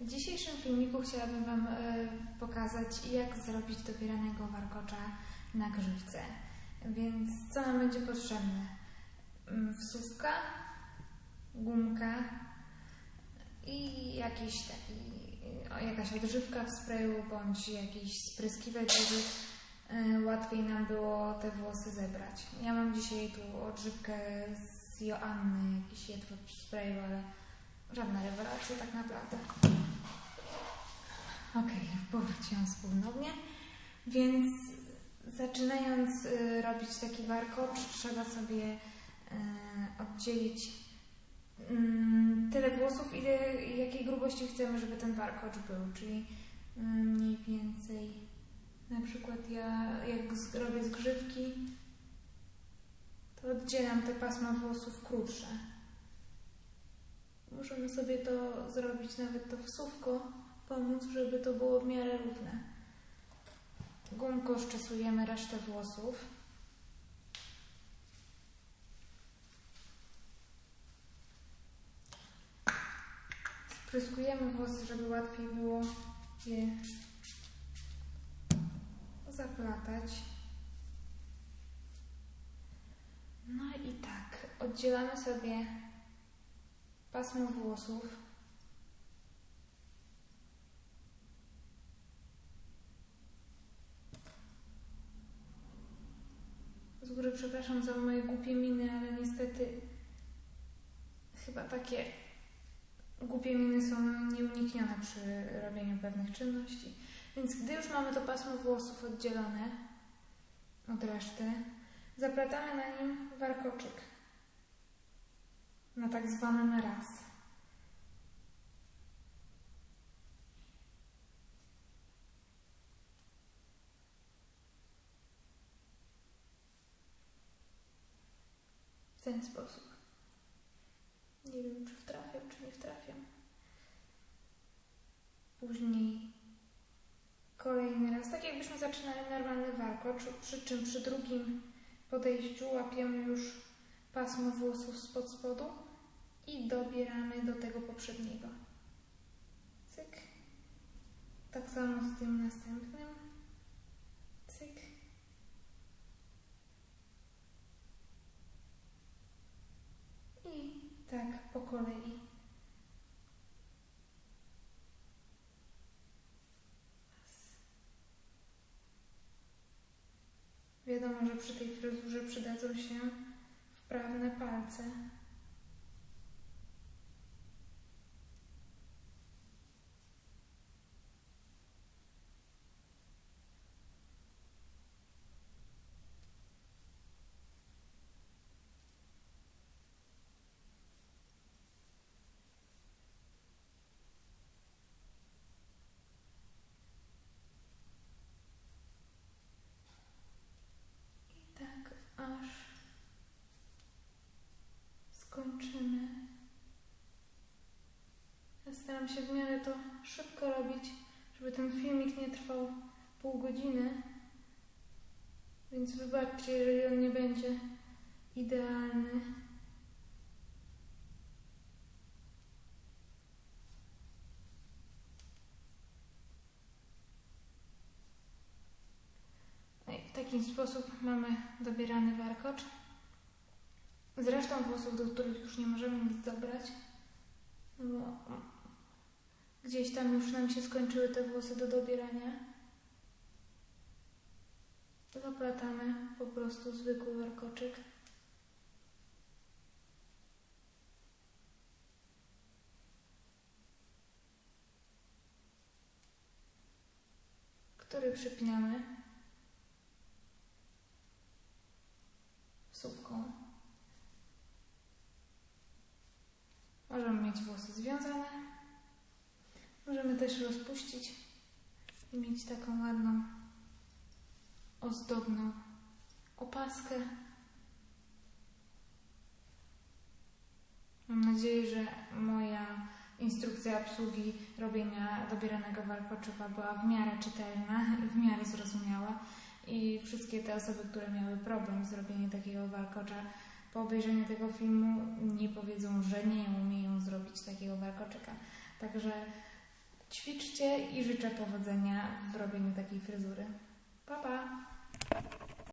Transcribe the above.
W dzisiejszym filmiku chciałabym Wam e, pokazać, jak zrobić dobieranego warkocza na grzywce. Więc co nam będzie potrzebne? Mm, Wsówka, gumka i jakiś taki, jakaś odżywka w sprayu bądź jakiś spryskiwacz, żeby e, łatwiej nam było te włosy zebrać. Ja mam dzisiaj tu odżywkę z Joanny, jakiś jedwab w sprayu, ale żadna rewelacja tak naprawdę. Okej, powróciłam z ponownie. Więc zaczynając y, robić taki warkocz, trzeba sobie y, oddzielić mm, tyle włosów, ile, jakiej grubości chcemy, żeby ten warkocz był. Czyli y, mniej więcej, na przykład ja jak robię zgrzywki, to oddzielam te pasma włosów krótsze. Możemy sobie to zrobić nawet to wsówko, pomóc, żeby to było w miarę równe. Gumką szczesujemy resztę włosów. Spryskujemy włosy, żeby łatwiej było je zaplatać. No i tak, oddzielamy sobie pasmo włosów. Z góry przepraszam za moje głupie miny, ale niestety chyba takie głupie miny są nieuniknione przy robieniu pewnych czynności. Więc gdy już mamy to pasmo włosów oddzielone od reszty, zaplatamy na nim warkoczyk na tak zwany raz. W ten sposób. Nie wiem, czy wtrafiam, czy nie wtrafiam. Później kolejny raz, tak jakbyśmy zaczynali normalny warkocz, przy czym przy drugim podejściu łapiemy już pasmo włosów spod spodu i dobieramy do tego poprzedniego. Cyk. Tak samo z tym następnym. Cyk. I tak po kolei. Wiadomo, że przy tej fryzurze przydadzą się wprawne palce. I tak aż skończymy. Ja staram się w miarę to szybko robić, żeby ten filmik nie trwał pół godziny. Więc wybaczcie, jeżeli on nie będzie idealny. No i w taki sposób mamy dobierany warkocz. Z resztą włosów, do których już nie możemy nic dobrać, no bo gdzieś tam już nam się skończyły te włosy do dobierania, zaplatamy po prostu zwykły warkoczyk. który przypinamy wsówką. Możemy mieć włosy związane. Możemy też rozpuścić i mieć taką ładną, ozdobną opaskę. Mam nadzieję, że moja instrukcja obsługi robienia dobieranego warkoczuwa była w miarę czytelna i w miarę zrozumiała. I wszystkie te osoby, które miały problem z robieniem takiego warkocza, po obejrzeniu tego filmu nie powiedzą, że nie umieją zrobić takiego warkoczyka. Także Ćwiczcie i życzę powodzenia w robieniu takiej fryzury. Pa, pa!